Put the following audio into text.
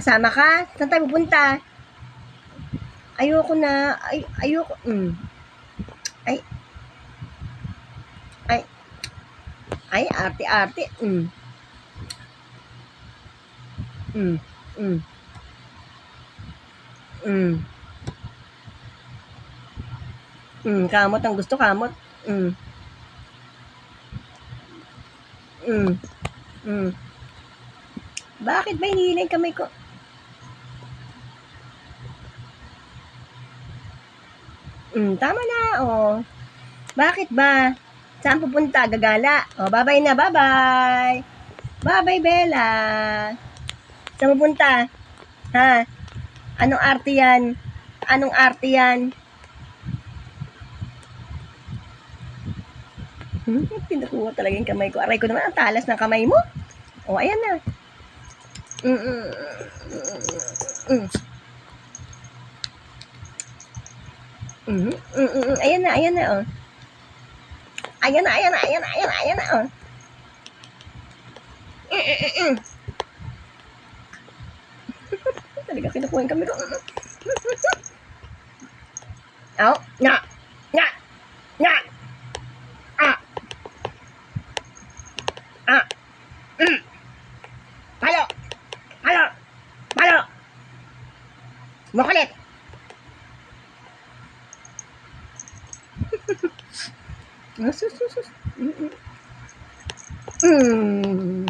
Kasama ka? Saan tayo pupunta? Ayoko na. Ay, ayoko. Mm. Ay. Ay. Ay, arte-arte. Mm. Mm. Mm. Mm. Mm, kamot ang gusto, kamot. Mm. Mm. Mm. Bakit ba hinihila yung kamay ko? Mm, tama na, oh. Bakit ba? Saan pupunta? Gagala. Oh, bye-bye na, bye-bye. Bye-bye, Bella. Saan pupunta? Ha? Anong arte yan? Anong arte yan? Hmm, pinukuha talaga yung kamay ko. Aray ko naman, ang talas ng kamay mo. Oh, ayan na. Mm, mm, mm, mm. Mm. Ayan na, ayan na, oh. Ayan na, ayan na, ayan na, ayan na, ayan na, oh. Mm, mm, mm, mm. Talaga kinukuha yung kamay ko. Oh, na, na, na. Ah. Ah. Mm. Palo. Palo. Palo. Makulit. Sus, sus, sus. Mm.